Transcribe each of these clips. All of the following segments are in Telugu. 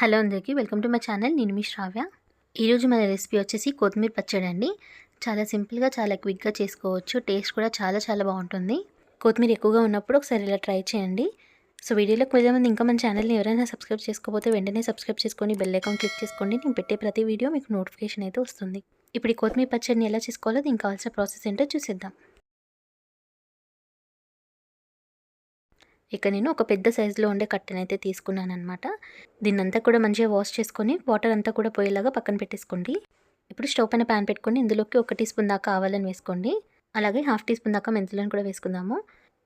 హలో అందరికీ వెల్కమ్ టు మై ఛానల్. నేను మీ శ్రావ్య. ఈరోజు మన రెసిపీ వచ్చేసి కొత్తిమీర పచ్చడి అండి. చాలా సింపుల్గా చాలా క్విక్గా చేసుకోవచ్చు. టేస్ట్ కూడా చాలా చాలా బాగుంటుంది. కొత్తిమీర ఎక్కువగా ఉన్నప్పుడు ఒకసారి ఇలా ట్రై చేయండి. సో వీడియోలోకి వెళ్ళే ముందు ఇంకా మన ఛానల్ని ఎవరైనా సబ్స్క్రైబ్ చేసుకోకపోతే వెంటనే సబ్స్క్రైబ్ చేసుకొని బెల్ అకౌంట్ క్లిక్ చేసుకోండి. నేను పెట్టే ప్రతి వీడియో మీకు నోటిఫికేషన్ అయితే వస్తుంది. ఇప్పుడు ఈ కొత్తిమీర పచ్చడిని ఎలా చేసుకోవాలో దీనికి కావాల్సిన ప్రాసెస్ ఏంటో చూసేద్దాం. ఇక నేను ఒక పెద్ద సైజులో ఉండే కట్టెనైతే తీసుకున్నాను అనమాట దీన్నంతా కూడా మంచిగా వాష్ చేసుకొని వాటర్ అంతా కూడా పోయేలాగా పక్కన పెట్టేసుకోండి. ఇప్పుడు స్టవ్ పైన ప్యాన్ పెట్టుకొని ఇందులోకి ఒక టీ స్పూన్ దాకా ఆవాలని వేసుకోండి. అలాగే హాఫ్ టీ స్పూన్ దాకా మెంతులను కూడా వేసుకుందాము.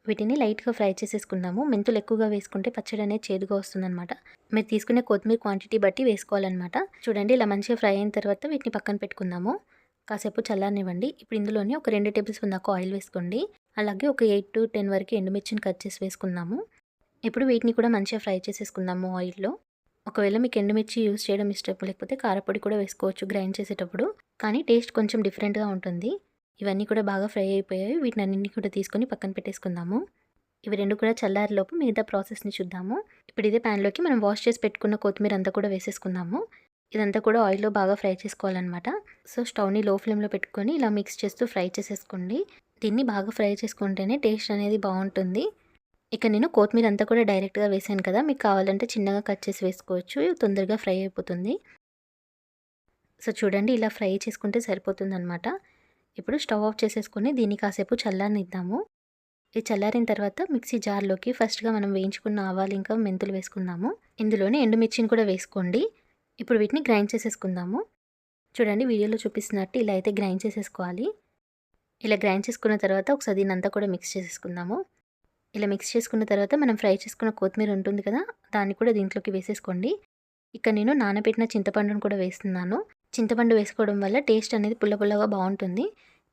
వీటిని లైట్గా ఫ్రై చేసేసుకుందాము. మెంతులు ఎక్కువగా వేసుకుంటే పచ్చడి అనేది చేదుగా వస్తుందన్నమాట. మీరు తీసుకునే కొత్తిమీర క్వాంటిటీ బట్టి వేసుకోవాలన్నమాట. చూడండి ఇలా మంచిగా ఫ్రై అయిన తర్వాత వీటిని పక్కన పెట్టుకుందాము. కాసేపు చల్లారనివ్వండి. ఇప్పుడు ఇందులోనే ఒక రెండు టేబుల్ స్పూన్ దాకా ఆయిల్ వేసుకోండి. అలాగే ఒక ఎయిట్ టు టెన్ వరకు ఎండుమిర్చిని కట్ చేసి వేసుకుందాము. ఇప్పుడు వీటిని కూడా మంచిగా ఫ్రై చేసేసుకుందాము ఆయిల్లో. ఒకవేళ మీకు ఎండుమిర్చి యూస్ చేయడం ఇష్టం లేకపోతే కారపొడి కూడా వేసుకోవచ్చు గ్రైండ్ చేసేటప్పుడు. కానీ టేస్ట్ కొంచెం డిఫరెంట్గా ఉంటుంది. ఇవన్నీ కూడా బాగా ఫ్రై అయిపోయాయి. వీటిని అన్నింటినీ కూడా తీసుకొని పక్కన పెట్టేసుకుందాము. ఇవి రెండు కూడా చల్లారిలోపు మిగతా ప్రాసెస్ని చూద్దాము. ఇప్పుడు ఇదే ప్యాన్లోకి మనం వాష్ చేసి పెట్టుకున్న కొత్తిమీర అంతా కూడా వేసేసుకుందాము. ఇదంతా కూడా ఆయిల్లో బాగా ఫ్రై చేసుకోవాలన్నమాట. సో స్టవ్ని లో ఫ్లేమ్లో పెట్టుకొని ఇలా మిక్స్ చేస్తూ ఫ్రై చేసేసుకోండి. దీన్ని బాగా ఫ్రై చేసుకుంటేనే టేస్ట్ అనేది బాగుంటుంది. ఇక నేను కొత్తిమీర అంతా కూడా డైరెక్ట్గా వేసాను కదా మీకు కావాలంటే చిన్నగా కట్ చేసి వేసుకోవచ్చు. తొందరగా ఫ్రై అయిపోతుంది. సో చూడండి ఇలా ఫ్రై చేసుకుంటే సరిపోతుంది అనమాట ఇప్పుడు స్టవ్ ఆఫ్ చేసేసుకొని దీన్ని కాసేపు చల్లారనిద్దాము. ఇది చల్లారిన తర్వాత మిక్సీ జార్లోకి ఫస్ట్గా మనం వేయించుకున్న ఆవాలు ఇంకా మెంతులు వేసుకుందాము. ఇందులోనే ఎండుమిర్చిని కూడా వేసుకోండి. ఇప్పుడు వీటిని గ్రైండ్ చేసేసుకుందాము. చూడండి వీడియోలో చూపిస్తున్నట్టు ఇలా అయితే గ్రైండ్ చేసేసుకోవాలి. ఇలా గ్రైండ్ చేసుకున్న తర్వాత ఒకసారి దీని అంతా కూడా మిక్స్ చేసేసుకుందాము. ఇలా మిక్స్ చేసుకున్న తర్వాత మనం ఫ్రై చేసుకున్న కొత్తిమీర ఉంటుంది కదా దాన్ని కూడా దీంట్లోకి వేసేసుకోండి. ఇక్కడ నేను నానబెట్టిన చింతపండును కూడా వేస్తున్నాను. చింతపండు వేసుకోవడం వల్ల టేస్ట్ అనేది పుల్ల పుల్లగా బాగుంటుంది.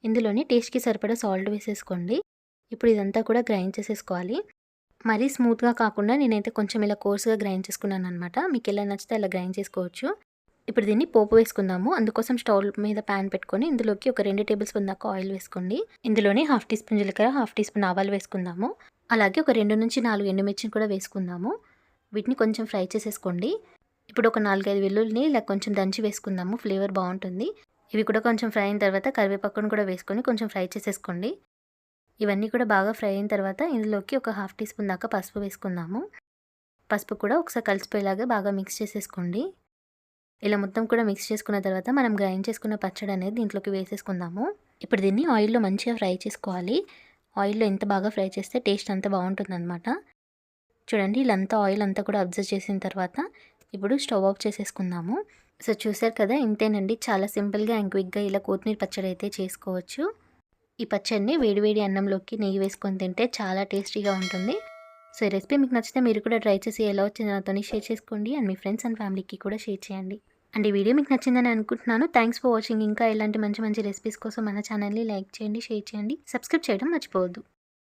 ఇందులోని టేస్ట్కి సరిపడా సాల్ట్ వేసేసుకోండి. ఇప్పుడు ఇదంతా కూడా గ్రైండ్ చేసేసుకోవాలి. మరీ స్మూత్గా కాకుండా నేనైతే కొంచెం ఇలా కోర్స్గా గ్రైండ్ చేసుకున్నాను అనమాట మీకు ఎలా నచ్చితే అలా గ్రైండ్ చేసుకోవచ్చు. ఇప్పుడు దీన్ని పోపు వేసుకుందాము. అందుకోసం స్టవ్ మీద ప్యాన్ పెట్టుకొని ఇందులోకి ఒక రెండు టేబుల్ స్పూన్ దాకా ఆయిల్ వేసుకోండి. ఇందులోనే హాఫ్ టీ స్పూన్ జీలకర్ర హాఫ్ టీ స్పూన్ ఆవాలు వేసుకుందాము. అలాగే ఒక రెండు నుంచి నాలుగు ఎండుమిర్చిని కూడా వేసుకుందాము. వీటిని కొంచెం ఫ్రై చేసేసుకోండి. ఇప్పుడు ఒక నాలుగైదు వెల్లుల్ని ఇలా కొంచెం దంచి వేసుకుందాము. ఫ్లేవర్ బాగుంటుంది. ఇవి కూడా కొంచెం ఫ్రై అయిన తర్వాత కరివేపాకును కూడా వేసుకొని కొంచెం ఫ్రై చేసేసుకోండి. ఇవన్నీ కూడా బాగా ఫ్రై అయిన తర్వాత ఇందులోకి ఒక హాఫ్ టీ స్పూన్ దాకా పసుపు వేసుకుందాము. పసుపు కూడా ఒకసారి కలిసిపోయేలాగా బాగా మిక్స్ చేసేసుకోండి. ఇలా మొత్తం కూడా మిక్స్ చేసుకున్న తర్వాత మనం గ్రైండ్ చేసుకున్న పచ్చడి అనేది దీంట్లోకి వేసేసుకుందాము. ఇప్పుడు దీన్ని ఆయిల్లో మంచిగా ఫ్రై చేసుకోవాలి. ఆయిల్లో ఎంత బాగా ఫ్రై చేస్తే టేస్ట్ అంత బాగుంటుందన్నమాట. చూడండి ఇలాంతా ఆయిల్ అంతా కూడా అబ్జర్వ్ చేసిన తర్వాత ఇప్పుడు స్టవ్ ఆఫ్ చేసేసుకుందాము. సో చూసారు కదా ఇంతేనండి. చాలా సింపుల్గా అండ్ క్విక్గా ఇలా కొత్తిమీర పచ్చడి అయితే చేసుకోవచ్చు. ఈ పచ్చడిని వేడివేడి అన్నంలోకి నెయ్యి వేసుకొని తింటే చాలా టేస్టీగా ఉంటుంది. సో ఈ రెసిపీ మీకు నచ్చితే మీరు కూడా ట్రై చేసి ఎలా వచ్చిందో నాతో షేర్ చేసుకోండి. అండ్ మీ ఫ్రెండ్స్ అండ్ ఫ్యామిలీకి కూడా షేర్ చేయండి. అండ్ ఈ వీడియో మీకు నచ్చిందని అనుకుంటున్నాను. థ్యాంక్స్ ఫర్ వాచింగ్ ఇంకా ఇలాంటి మంచి మంచి రెసిపీస్ కోసం మన ఛానల్ని లైక్ చేయండి షేర్ చేయండి సబ్స్క్రైబ్ చేయడం మర్చిపోవద్దు.